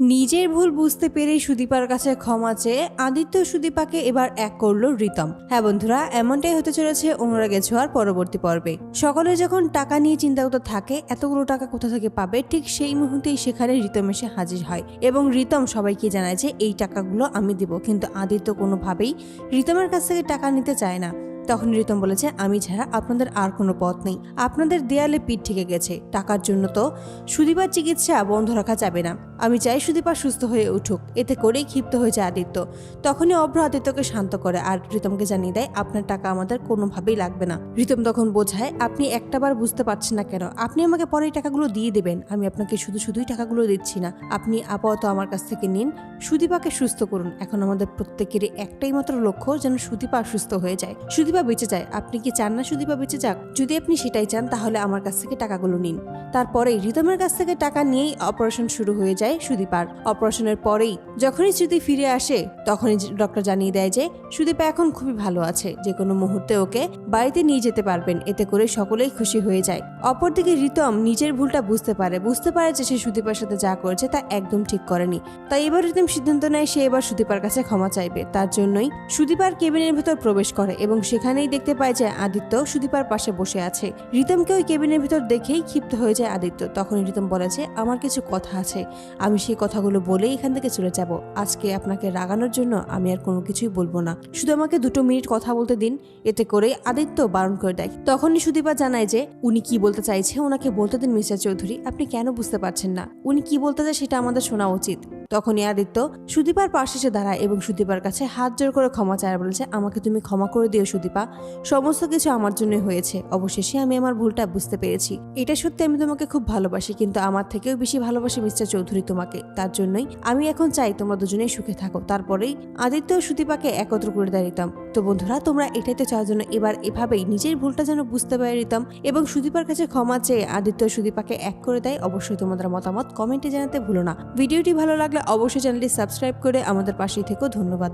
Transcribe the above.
নিজের ভুল বুঝতে পেরে সুদীপার কাছে ক্ষমা চেয়ে আদিত্য সুদীপাকে এবার এক করল রিতম। হ্যাঁ বন্ধুরা, এমনটাই হতে চলেছে অনুরাগে ছোঁয়ার পরবর্তী পর্বে। সকলে যখন টাকা নিয়ে চিন্তা করতে থাকে, এতগুলো টাকা কোথা থেকে পাবে, ঠিক সেই মুহূর্তেই সেখানে রিতম এসে হাজির হয় এবং রিতম সবাইকে জানায় যে, এই টাকাগুলো আমি দিব। কিন্তু আদিত্য কোনোভাবেই রিতমের কাছ থেকে টাকা নিতে চায় না। তখন রিতম বলেছে, আমি ছাড়া আপনাদের আর কোনো পথ নেই। আপনাদের দেয়ালে পিঠ ঠেকে গেছে। টাকার জন্য তো সুদীপার চিকিৎসা বন্ধ রাখা যাবে না। আমি চাই সুদীপা সুস্থ হয়ে উঠুক। এতে করেই ক্ষিপ্ত হয়েছে আদিত্য। তখনই অভ্র আদিত্যকে শান্ত করে আর রিতমকে জানিয়ে দেয়, আপনার টাকা আমাদের কোনোভাবেই লাগবে না। রিতম তখন বোঝায়, আপনি একটাবার বুঝতে পারছেন না কেন। আপনি আমাকে পরে টাকাগুলো দিয়ে দেবেন। আমি আপনাকে শুধু শুধুই টাকাগুলো দিচ্ছি না। আপনি আপাতত আমার কাছ থেকে নিন। সুদীপাকে সুস্থ করুন। এখন আমাদের প্রত্যেকেরই একটাই মাত্র লক্ষ্য যেন সুদীপা সুস্থ হয়ে যায়। সুদীপা বেঁচে যায়। আপনি কি চান না সুদীপা বেঁচে যাক? যদি আপনি সেটাই চান, তাহলে আমার কাছ থেকে টাকাগুলো নিন। তারপরে রিতমের কাছ থেকে টাকা নিয়েই অপারেশন শুরু হয়ে যায় সুদীপার। অপারেশনের পরেই যখনই স্মৃতি ফিরে আসে, তখনই ডক্টর জানিয়ে দেয় যে, সুদীপা এখন খুবই ভালো আছে। যে কোনো মুহূর্তে ওকে বাড়িতে নিয়ে যেতে পারবেন। এতে করে সকলেই খুশি হয়ে যায়। অপরদিকে রিতম নিজের ভুলটা বুঝতে পারে। বুঝতে পারে যে সে সুদীপার সাথে যা করেছে তা একদম ঠিক করেনি। তাই এবার রিতম সিদ্ধান্ত নেয় সে এবার সুদীপার কাছে ক্ষমা চাইবে। তার জন্যই সুদীপার কেবিনের ভেতর প্রবেশ করে এবং সেখানেই দেখতে পায় যে আদিত্য সুদীপার পাশে বসে আছে। রিতমকে ওই কেবিনের ভিতর দেখেই ক্ষিপ্ত হয়ে যায় আদিত্য। তখন রিতম বলে যে, আমার কিছু কথা আছে। আমি সেই কথাগুলো বলেই এখান থেকে চলে যাব। আজকে আপনাকে রাগানোর জন্য আমি আর কোনো কিছুই বলব না। শুধু আমাকে দুটো মিনিট কথা বলতে দিন। এতে করে আদিত্য বারণ করে দেয়। তখনই সুদীপা জানায় যে, উনি কি বলতে চাইছে? ওনাকে বলতে দিন মিস্টার চৌধুরী। আপনি কেন বুঝতে পারছেন না? উনি কি বলতে চায় সেটা আমাদের শোনা উচিত। তখনই আদিত্য, সুদীপার পাশে এসে দাঁড়ায় এবং সুদীপার কাছে হাত জোর করে ক্ষমা চায়, বলেছে, আমাকে তুমি ক্ষমা করে দিও সুদীপা। সমস্ত কিছু আমার জন্য হয়েছে। অবশেষে আমি আমার ভুলটা বুঝতে পেরেছি। এটা সত্যি আমি তোমাকে খুব ভালোবাসি, কিন্তু আমার থেকেও বেশি ভালোবাসি মিস্টার চৌধুরী তোমাকে। তার জন্যই আমি এখন চাই তোমরা দুজনেই সুখে থাকো। তারপরেই আদিত্য সুদীপাকে একত্র করে দেয় রিতম তো বন্ধুরা, তোমরা এটাই তো চাওয়ার জন্য। এবার এভাবেই নিজের ভুলটা যেন বুঝতে পারে রিতম এবং সুদীপার কাছে ক্ষমা চেয়ে আদিত্য সুদীপাকে এক করে দেয়। অবশ্যই তোমাদের মতামত কমেন্টে জানাতে ভুলো না। ভিডিওটি ভালো লাগলে অবশ্যই চ্যানেলটি সাবস্ক্রাইব করে আমাদের পাশেই থেকেও ধন্যবাদ।